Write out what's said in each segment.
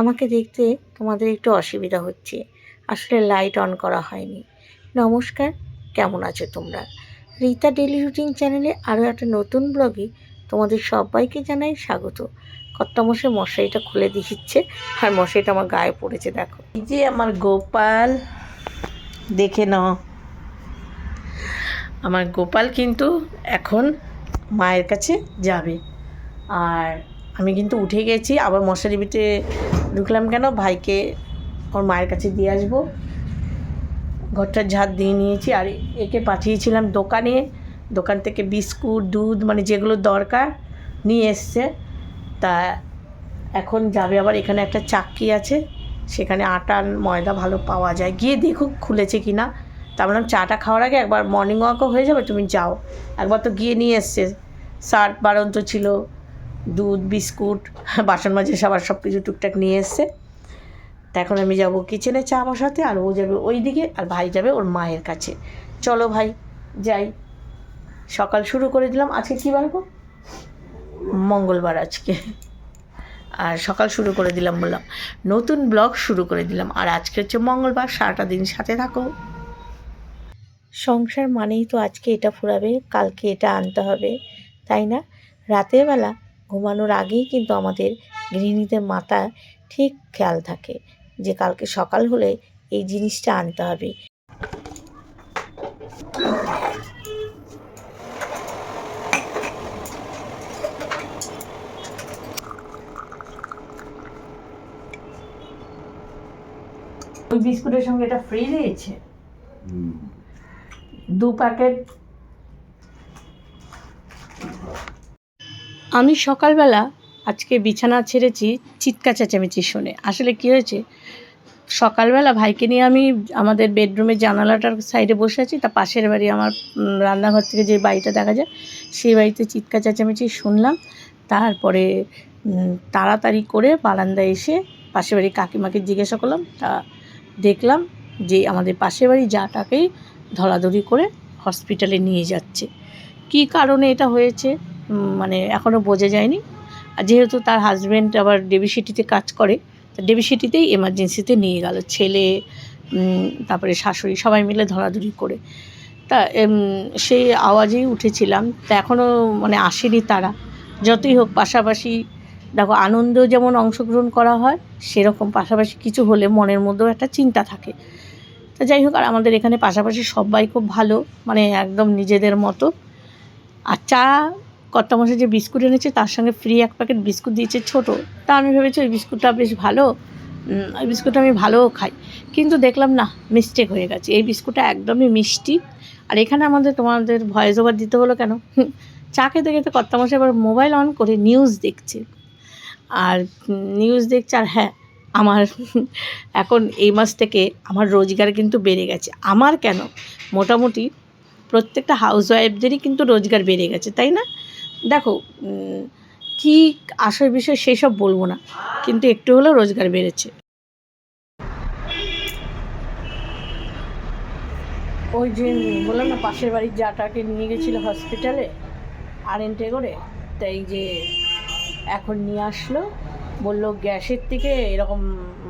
আমাকে দেখতে তোমাদের একটু অসুবিধা হচ্ছে। আসলে লাইট অন করা হয়নি। নমস্কার, কেমন আছো তোমরা? রীতা ডেলি রুটিন চ্যানেলে আরও একটা নতুন ব্লগে তোমাদের সবাইকে জানাই স্বাগত। কর্তামশাই মশারিটা খুলে দিচ্ছে আর মশারিটা আমার গায়ে পড়েছে, দেখো। এই যে আমার গোপাল, দেখে নাও। আমার গোপাল কিন্তু এখন মায়ের কাছে যাবে। আর আমি কিন্তু উঠে গেছি, আবার মশারি ভিতরে ঢুকলাম কেন? ভাইকে ওর মায়ের কাছে দিয়ে আসব। ঘরটার ঝাড় দিয়ে নিয়েছি আর একে পাঠিয়েছিলাম দোকানে। দোকান থেকে বিস্কুট, দুধ মানে যেগুলো দরকার নিয়ে এসছে। তা এখন যাবে আবার এখানে একটা চাক্কি আছে। সেখানে আটা ময়দা ভালো পাওয়া যায়। গিয়ে দেখুক খুলেছে কি না তা বললাম চাটা খাওয়ার আগে একবার মর্নিং ওয়াকও হয়ে যাবে, তুমি যাও। একবার তো গিয়ে নিয়ে এসছে। সার্ট বারন্ত ছিল। দুধ, বিস্কুট, বাসন মাজে সবার সব কিছু টুকটাক নিয়ে এসছে। তা এখন আমি যাব কিচেনে চা বসাতে, আর ও যাবে ওই দিকে আর ভাই যাবে ওর মায়ের কাছে। চলো ভাই, যাই। সকাল শুরু করে দিলাম, আজকে কী গো? মঙ্গলবার আজকে। আর সকাল শুরু করে দিলাম, বললাম, নতুন ব্লগ শুরু করে দিলাম, আর আজকে হচ্ছে মঙ্গলবার, সারাটা দিন সাথে থাকো। সংসার মানেই তো আজকে এটা ফুরাবে, কালকে এটা আনতে হবে, তাই না? রাতের বেলা ঘুমানোর আগেই কিন্তু আমাদের গৃহিণীদের মাথা ঠিক খেয়াল থাকে যে কালকে সকাল হলে এই জিনিসটা আনতে হবে। ওই বিস্কুটের সঙ্গে এটা ফ্রি দিয়েছে দু প্যাকেট আমি সকালবেলা আজকে বিছানা ছেড়েছি চিৎকার চেঁচামেচি শুনে। আসলে কী হয়েছে? সকালবেলা ভাইকে নিয়ে আমি আমাদের বেডরুমের জানালাটার সাইডে বসে আছি, তা পাশের বাড়ি আমার রান্নাঘর থেকে যে বাড়িটা দেখা যায়, সেই বাড়িতে চিৎকার চেঁচামেচি শুনলাম। তারপরে তাড়াতাড়ি করে বারান্দায় এসে পাশের বাড়ি কাকিমাকে জিজ্ঞাসা করলাম, তা দেখলাম যে আমাদের পাশের বাড়ি যাটাকেই ধরাধরি করে হসপিটালে নিয়ে যাচ্ছে। কী কারণে এটা হয়েছে? মানে এখনও বোঝা যায়নি। আর যেহেতু তার হাজব্যান্ড আবার ডেবি সিটিতে কাজ করে, তা ডেবি সিটিতেই এমার্জেন্সিতে নিয়ে গেল। ছেলে তারপরে শাশুড়ি সবাই মিলে ধরাধরি করে। তা সেই আওয়াজেই উঠেছিলাম। তা এখনও মানে আসেনি তারা। যতই হোক পাশাপাশি, দেখো আনন্দ যেমন অংশগ্রহণ করা হয়, সেরকম পাশাপাশি কিছু হলে মনের মধ্যেও একটা চিন্তা থাকে। তা যাই হোক, আর আমাদের এখানে পাশাপাশি সবাই খুব ভালো মানে একদম নিজেদের মতো। আর চা কর্তামশাই যে বিস্কুট এনেছে, তার সঙ্গে ফ্রি এক প্যাকেট বিস্কুট দিয়েছে ছোট। তা আমি ভেবেছি ওই বিস্কুটটা বেশ ভালো। ওই বিস্কুটটা আমি ভালোও খাই। কিন্তু দেখলাম, না মিস্টেক হয়ে গেছে। এই বিস্কুটটা একদমই মিষ্টি। আর এখানে আমাদের তোমাদের ভয়েস ওভার দিতে হলো কেন? চা খেতে খেতে কর্তামশাই এবার মোবাইল অন করে নিউজ দেখছে। আর নিউজ দেখছে, আর হ্যাঁ আমার এখন এই মাস থেকে আমার রোজগার কিন্তু বেড়ে গেছে। আমার কেন? মোটামুটি প্রত্যেকটা হাউস ওয়াইফদেরই কিন্তু রোজগার বেড়ে গেছে, তাই না? দেখো কি আসল বিষয় সেসব বলব না, কিন্তু একটু হলেও রোজগার বেড়েছে। ওই যে বললাম না, পাশের বাড়ির যাটাকে নিয়ে গেছিল হসপিটালে আরেন্টে করে। তাই যে এখন নিয়ে আসলো, বলল গ্যাসের থেকে এরকম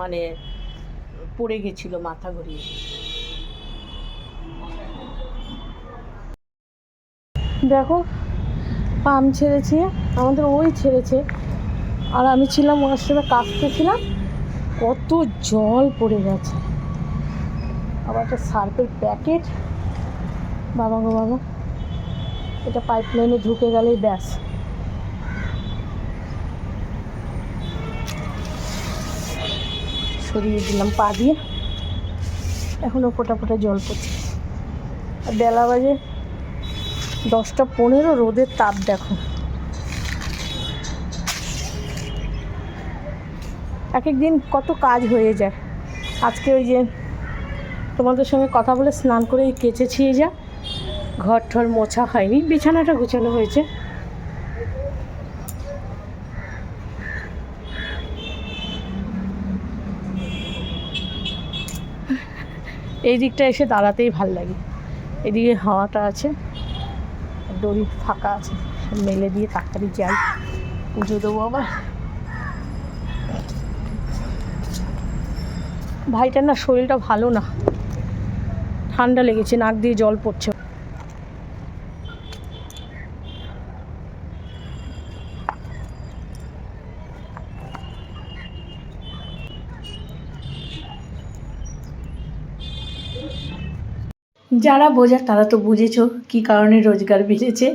মানে পড়ে গেছিল মাথা ঘুরিয়ে। দেখো পাম ছেড়েছে, আমাদের ওই ছেড়েছে। আর আমি ছিলাম ওয়াশরুমে কাঁচতেছিলাম কত জল পড়ে গেছে। আবার একটা সার্ফের প্যাকেট। বাবা গো, বাবা। এটা পাইপ লাইনে ঢুকে গেলেই ব্যাস। সরিয়ে দিলাম পা দিয়ে। এখনও ফোটা ফোটা জল পড়ছে। আর বেলা বাজে দশটা পনেরো রোদের তাপ দেখো। এক এক দিন কত কাজ হয়ে যায়। আজকে ওই যে তোমাদের সঙ্গে কথা বলে স্নান করে এই কেচেছি যা। ঘর ঠর মোছা হয়নি, বিছানাটা গুছানো হয়েছে। এই দিকটা এসে দাঁড়াতেই ভালো লাগে। এদিকে হাওয়াটা আছে। দড়ি ফাঁকা আছে, মেলে দিয়ে তাড়াতাড়ি যাই। পুজো দেবো আবার। ভাইটার না শরীরটা ভালো না। ঠান্ডা লেগেছে, নাক দিয়ে জল পড়ছে। যারা বোঝার তারা তো বুঝেছ কী কারণে রোজগার বেড়েছে।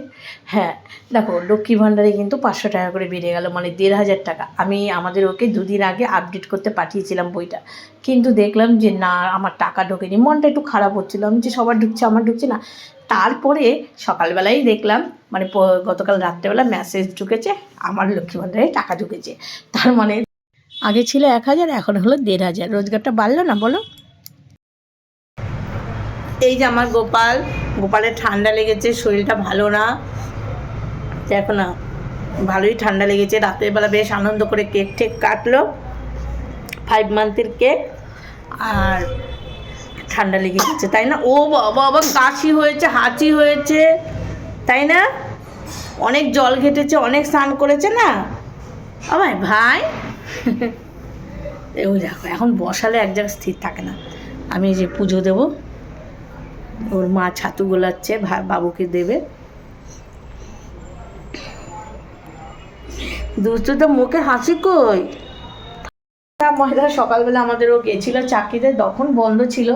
হ্যাঁ দেখো লক্ষ্মী ভাণ্ডারে কিন্তু পাঁচশো টাকা করে বেড়ে গেল মানে দেড় হাজার টাকা। আমি আমাদের ওকে দুদিন আগে আপডেট করতে পাঠিয়েছিলাম বইটা। কিন্তু দেখলাম যে, না, আমার টাকা ঢোকেনি। মনটা একটু খারাপ হচ্ছিল। আমি যে, সবার ঢুকছে, আমার ঢুকছে না। তারপরে সকালবেলাই দেখলাম মানে গতকাল রাত্রেবেলা মেসেজ ঢুকেছে, আমার লক্ষ্মী ভাণ্ডারে টাকা ঢুকেছে। তার মানে আগে ছিল এক হাজার, এখন হলো দেড় হাজার। রোজগারটা বাড়লো না, বলো? এই যে আমার গোপাল, গোপালের ঠান্ডা লেগেছে, শরীরটা ভালো না। দেখো না, ভালোই ঠান্ডা লেগেছে। রাতের বেলা বেশ আনন্দ করে কেক টেক কাটলো ফাইভ মান্থের কেক, আর ঠান্ডা লেগে গেছে, তাই না? ও বাবা, আবার কাশি হয়েছে, হাঁচি হয়েছে, তাই না? অনেক জল ঘেটেছে, অনেক স্নান করেছে না? আমায় ভাই। ওই দেখো, এখন বসালে এক জায়গায় স্থির থাকে না। আমি যে পুজো দেবো ওর মা ছাতু গোলাচ্ছে বাবুকে দেবে। দুষ্টু তো মুখে হাসি কই? মহিলা সকালবেলা আমাদের ও গেছিল, চাকরিতে তখন বন্ধ ছিল।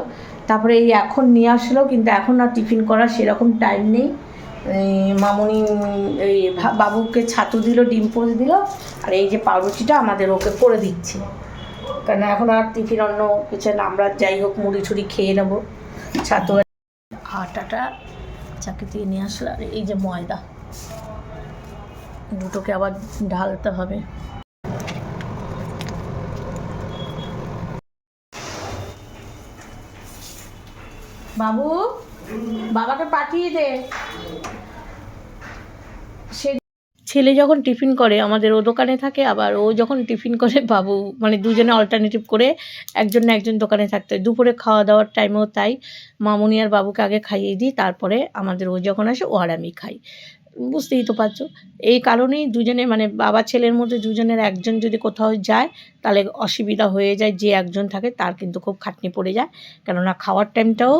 তারপরে এই এখন নিয়ে আসলো, কিন্তু এখন আর টিফিন করার সেরকম টাইম নেই। মামনি, এই বাবুকে ছাতু দিল, ডিম পোচ দিল, আর এই যে পাউরুটিটা আমাদের ওকে করে দিচ্ছে। কারণ এখন আর টিফিন অন্য কিছু আমরা যাই হোক মুড়ি ছুড়ি খেয়ে নেব। ছাতু আটাটা চাকি দিয়ে নিয়ে আসলে, আর এই যে ময়দা, দুটোকে আবার ঢালতে হবে। বাবু, বাবাকে পাঠিয়ে দে। ছেলে যখন টিফিন করে, আমাদের ও দোকানে থাকে, আবার ও যখন টিফিন করে, বাবু মানে দুজনে অল্টারনেটিভ করে একজন না একজন দোকানে থাকতে হয়। দুপুরে খাওয়া দাওয়ার টাইমেও তাই। মামুনি আর বাবুকে আগে খাইয়ে দিই, তারপরে আমাদের ও যখন আসে, ও আর আমি খাই। বুঝতেই তো পারছ? এই কারণেই দুজনে মানে বাবা ছেলের মধ্যে দুজনের একজন যদি কোথাও যায়, তাহলে অসুবিধা হয়ে যায় যে একজন থাকে, তার কিন্তু খুব খাটনি পড়ে যায়। কেননা খাওয়ার টাইমটাও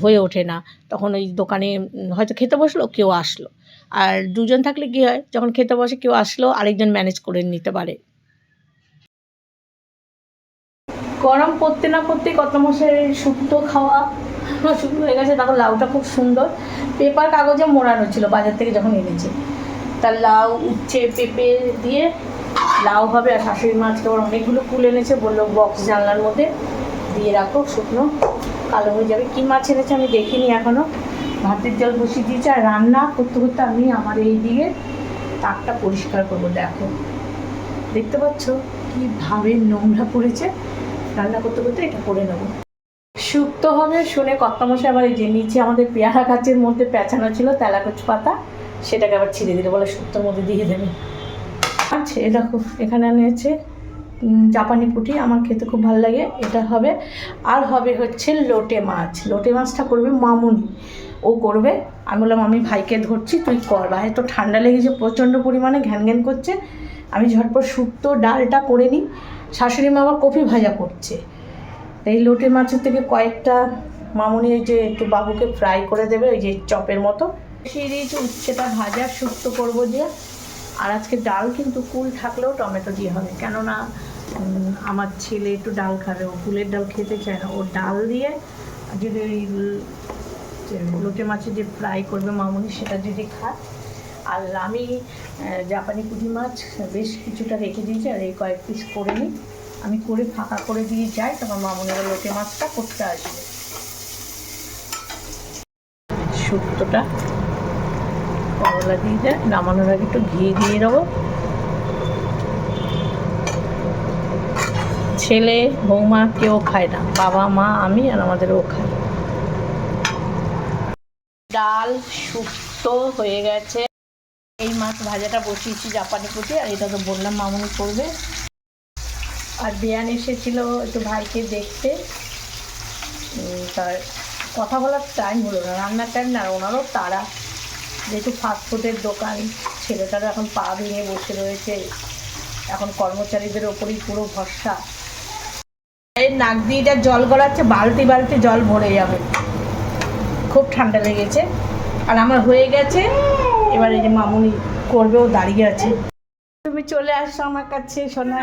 হয়ে ওঠে না। তখন ওই দোকানে হয়তো খেতে বসল, কেউ আসলো। আর দুজন থাকলে কী হয়? যখন খেতে বসে কেউ আসলো আরেকজন ম্যানেজ করে নিতে পারে। গরম পড়তে না পড়তে কত মাসের শুক্তো খাওয়া শুকনো হয়ে গেছে। তখন লাউটা খুব সুন্দর। পেপার কাগজে মোড়ানো ছিল বাজার থেকে যখন এনেছে। তার লাউ উচ্ছে পেঁপে দিয়ে লাউ হবে আর শাশুড়ি মাছকে আবার অনেকগুলো কুল এনেছে। বলল বক্স জানলার মধ্যে দিয়ে রাখো, শুকনো, কালো হয়ে যাবে। কী মাছ এনেছে আমি দেখিনি এখনও ভাতের জল বসিয়ে দিয়েছে আর রান্না করতে করতে আমি আমার এই দিকে তাকটা পরিষ্কার করব, দেখো। দেখতে পাচ্ছ কীভাবে নোংরা পড়েছে? রান্না করতে করতে এটা করে নেব। শুক্তো হবে শুনে কর্তামশাই আবার এই যে নিচে আমাদের পেয়ারা গাছের মধ্যে পেঁচানো ছিল তেলাকুচ পাতা, সেটাকে আবার ছিঁড়ে দিলে বলে শুক্তোর মধ্যে দিয়ে দেবে। আচ্ছা এ দেখো, এখানে এনেছে জাপানি পুঁটি, আমার খেতে খুব ভালো লাগে। এটা হবে, আর হবে হচ্ছে লোটে মাছ। লোটে মাছটা করবে মামুনি। ও করবে। আমি বললাম আমি ভাইকে ধরছি, তুই কর। ভাই তো ঠান্ডা লেগেছে, প্রচণ্ড পরিমাণে ঘ্যান ঘ্যান করছে। আমি ঝটপট শুক্তো ডালটা করে নিই। শাশুড়ি মা আবার কফি ভাজা করছে। এই লোটে মাছের থেকে কয়েকটা মামুনি ওই যে একটু বাবুকে ফ্রাই করে দেবে, ওই যে চপের মতো। সেই দিয়েছি, উচ্ছেটা ভাজা, শুক্তো করব যে। আর আজকে ডাল কিন্তু কুল থাকলেও টমেটো দিয়ে হবে। কেননা আমার ছেলে একটু ডাল খাবে, ও কুলের ডাল খেতে চায় না। ও ডাল দিয়ে যদি ওই লোটে মাছের যে ফ্রাই করবে মামুনি, সেটা যদি খায়। আর আমি জাপানি পুঁটি মাছ বেশ কিছুটা রেখে দিয়েছি, আর এই কয়েক পিস করে নিই। আমি করে ফাঁকা করে দিয়ে যাই, তারপর মামুনের লোটে মাছটা করতে আসবে। শুক্তোটা করলা দিয়ে দেয়, নামানোর আগে একটু ঘি দিয়ে দেবো। ছেলে, বৌমা কেউ খায় না, বাবা, মা, আমি আর আমাদেরও খায়। ডাল শুক্তো হয়ে গেছে। এই মাছ ভাজাটা বসিয়েছি জাপানি পুঁটি, আর এটা তো বললাম মামুনি করবে। আর বিয়ান এসেছিল একটু ভাইকে দেখতে। তার কথা বলার টাইম হলো না, রান্নার টাইম না ওনারও তারা যেহেতু ফাস্টফুডের দোকান ছেলেটারা এখন পা ভেঙে বসে রয়েছে। এখন কর্মচারীদের ওপরই পুরো ভরসা। এই নাক দিয়ে যা জল গড়াচ্ছে বালতি বালতি জল ভরে যাবে। খুব ঠান্ডা লেগেছে। আর আমার হয়ে গেছে। এবার এই যে মামুনি করবে, ও দাঁড়িয়ে আছে। তুমি চলে আসো আমার কাছে, সোনা।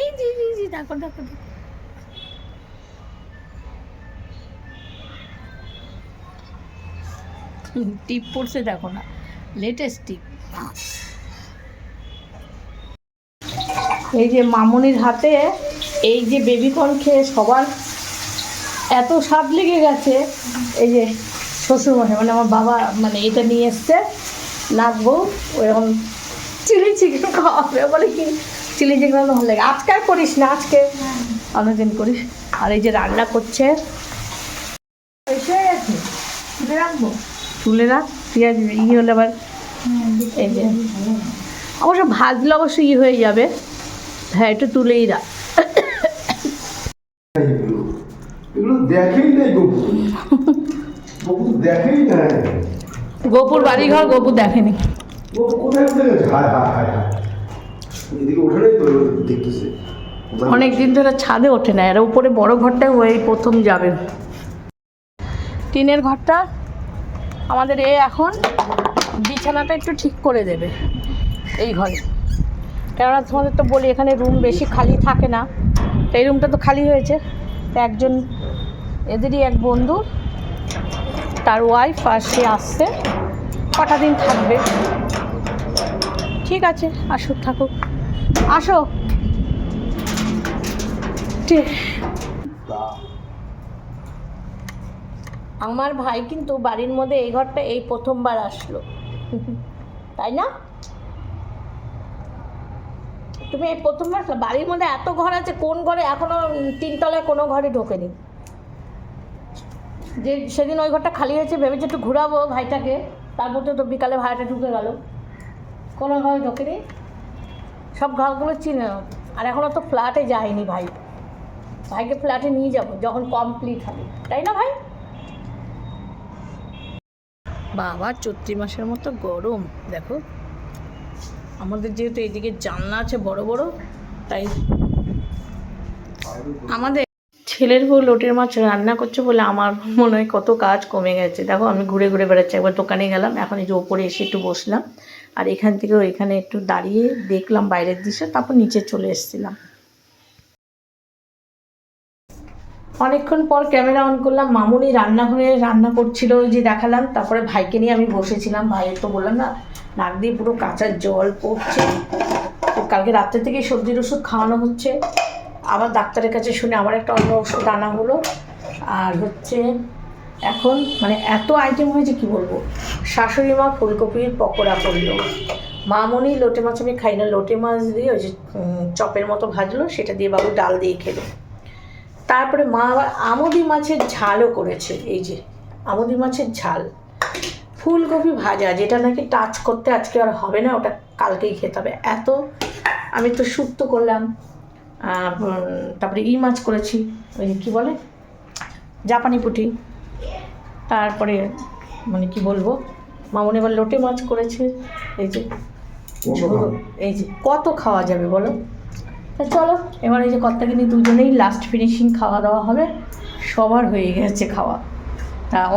এই জি জি দেখো টিপ পড়ছে, দেখো না। Latest tip. এই যে মামনির হাতে এই যে বেবিকর্ন খেয়ে সবার এত স্বাদ লেগে গেছে। এই যে শ্বশুরমশাই মানে আমার বাবা মানে এটা নিয়ে এসছে। নাচবো ওরকম চিলি চিকেন খাওয়াবে বলে কি? চিলি চিকেন ভালো লাগে। আজকে আর করিস না আজকে অন্যদিন করিস। আর এই যে রান্না করছে এসে গেছে। তুলে রাখব? তুলে রাখ পেঁয়াজ ই হলে আবার এই যে অবশ্য ভাজলে অবশ্যই ই হয়ে যাবে। হ্যাঁ একটু তুলেই রাখ এগুলো এগুলো দেখেই নাই গপু। গপু দেখেই নাই গোপুর গোপু দেখেনি। গপু কোথায় উঠে গেছে? হায় হায় হায় হায়। এদিকে ওঠে তো দেখতেছে। অনেক দিন ধরে ছাদে ওঠে না এরা উপরে বড় ঘরটায় ওই প্রথম যাবে। টিনের ঘরটা আমাদের এ এখন বিছানাটা একটু ঠিক করে দেবে এই ঘরে। কেননা তোমাদের তো বলি, এখানে রুম বেশি খালি থাকে না। তো এই রুমটা তো খালি হয়েছে। একজন, এদেরই এক বন্ধু, তার ওয়াইফ আর সে আসছে। কটা দিন থাকবে? ঠিক আছে, আসুক, থাকুক। আসো। ঠিক আমার ভাই কিন্তু বাড়ির মধ্যে এই ঘরটা এই প্রথমবার আসলো। তাই না? তুমি প্রথমবার আসলো বাড়ির মধ্যে এত ঘর আছে, কোন ঘরে এখনও তিনতলায় কোনো ঘরে ঢোকেনি? যে সেদিন ওই ঘরটা খালি হয়েছে, ভেবেছে একটু ঘুরাবো ভাইটাকে তারপর তো বিকালে ভাড়াটা ঢুকে গেল। কোনো ঘরে ঢোকেনি। সব ঘরগুলো চিনে। আর এখনও তো ফ্ল্যাটে যায়নি ভাই। ভাইকে ফ্ল্যাটে নিয়ে যাব, যখন কমপ্লিট হবে। তাই না ভাই? বাবা, চৈত্রি মাসের মতো গরম। দেখো আমাদের যেহেতু এইদিকে জানলা আছে বড় বড়, তাই আমাদের ছেলের বউ লোটের মাছ রান্না করছে বলে আমার মনে হয় কত কাজ কমে গেছে। দেখো, আমি ঘুরে ঘুরে বেড়াচ্ছি, একবার দোকানে গেলাম, এখন এই যে ওপরে এসে একটু বসলাম, আর এখান থেকে এখানে একটু দাঁড়িয়ে দেখলাম বাইরের দৃশ্য, তারপর নিচে চলে এসেছিলাম। অনেকক্ষণ পর ক্যামেরা অন করলাম, মামুনি রান্নাঘরে রান্না করছিল যে দেখালাম, তারপরে ভাইকে নিয়ে আমি বসেছিলাম, ভাইয়ের তো বললাম না নাক দিয়ে পুরো কাঁচা জল পড়ছে। তো কালকে রাত্রে থেকেই সর্দির ওষুধ খাওয়ানো হচ্ছে। আবার ডাক্তারের কাছে শুনে আবার একটা অন্য ওষুধ আনা হলো। আর হচ্ছে এখন মানে এত আইটেম হয়েছে, কি বলব? শাশুড়ি মা ফুলকপির পকোড়া করল। মামনি লোটে মাছ আমি খাই না, লোটে মাছ দিয়ে ওই যে চপের মতো ভাজলো, সেটা দিয়ে বাবু ডাল দিয়ে খেলো। তারপরে মা আবার আমদি মাছের ঝালও করেছে, এই যে, আমদি মাছের ঝাল। ফুলকপি ভাজা যেটা নাকি টাচ করতে আজকে আর হবে না ওটা কালকেই খেতে হবে। এত আমি তো শুক্তো করলাম তারপরে ই মাছ করেছি ওই কী বলে? জাপানি পুঁটি। তারপরে মানে কি বলব? মামনি এবার লোটে মাছ করেছে এই যে এই যে কত খাওয়া যাবে বলো? তা চলো এবার এই যে কর্তাকিনি দুজনেই লাস্ট ফিনিশিং খাওয়া দাওয়া হবে সবার হয়ে গেছে খাওয়া।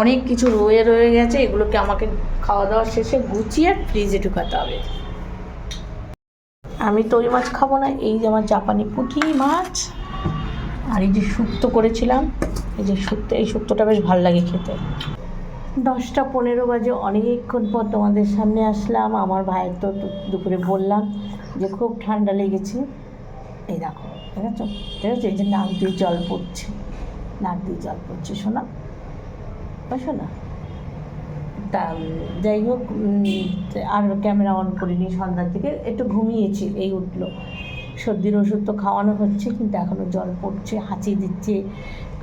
অনেক কিছু রয়ে রয়ে গেছে, এগুলোকে আমাকে খাওয়া দাওয়া শেষে গুছিয়ে ফ্রিজে ঢুকাতে হবে। আমি তো ওই মাছ খাব না, এই যে আমার জাপানি পুঁটি মাছ। আর এই যে শুক্তো করেছিলাম, এই যে শুক্তো, এই শুক্তোটা বেশ ভালো লাগে খেতে। দশটা পনেরো বাজে অনেকক্ষণ পর তোমাদের সামনে আসলাম, আমার ভাইয়ের তো দুপুরে বললাম যে খুব ঠান্ডা লেগেছে। এই দেখো ঠিক আছে ঠিক আছে এই যে নাক দিয়ে জল পড়ছে, নাক দিয়ে জল পড়ছে, শোনা। ও শোনা তা, যাই হোক আর ক্যামেরা অন করিনি সন্ধ্যার দিকে, একটু ঘুমিয়েছি, এই উঠল। সর্দির ওষুধ তো খাওয়ানো হচ্ছে, কিন্তু এখনও জল পড়ছে হাঁচি দিচ্ছে।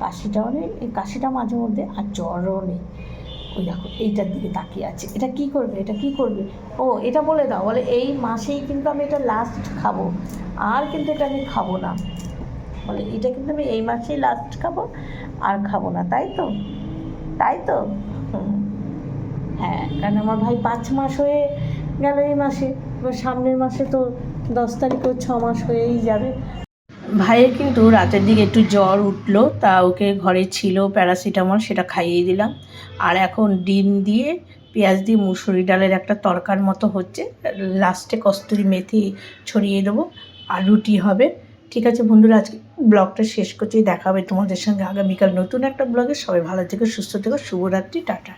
কাশিটাও নেই, এই কাশিটা মাঝে মধ্যে, আর জ্বরও নেই। ওই দেখো, এইটার দিকে তাকিয়ে আছে। এটা কি করবে? এটা কি করবে? ও, এটা বলে দাও, বলে এই মাসেই কিন্তু আমি এটা লাস্ট খাব। আর কিন্তু এটা আমি খাব না। বলে, এটা কিন্তু আমি এই মাসেই লাস্ট খাব, আর খাব না, তাই তো? তাই তো? হ্যাঁ কারণ আমার ভাই পাঁচ মাস হয়ে গেল এই মাসে। এবার সামনের মাসে তো দশ তারিখেও ছ মাস হয়েই যাবে। ভাইয়ের কিন্তু রাতের দিকে একটু জ্বর উঠল, তা ওকে ঘরে ছিল প্যারাসিটামল, সেটা খাইয়ে দিলাম। আর এখন ডিম দিয়ে পেঁয়াজ দিয়ে মুসুরি ডালের একটা তরকার মতো হচ্ছে। লাস্টে কস্তুরি মেথি ছড়িয়ে দেবো, আর রুটি হবে। ঠিক আছে বন্ধুরা, আজকে ব্লগটা শেষ করছি। দেখা হবে তোমাদের সঙ্গে আগামীকাল নতুন একটা ব্লগে। সবাই ভালো থেকো, সুস্থ থেকো। শুভরাত্রি, টাটা।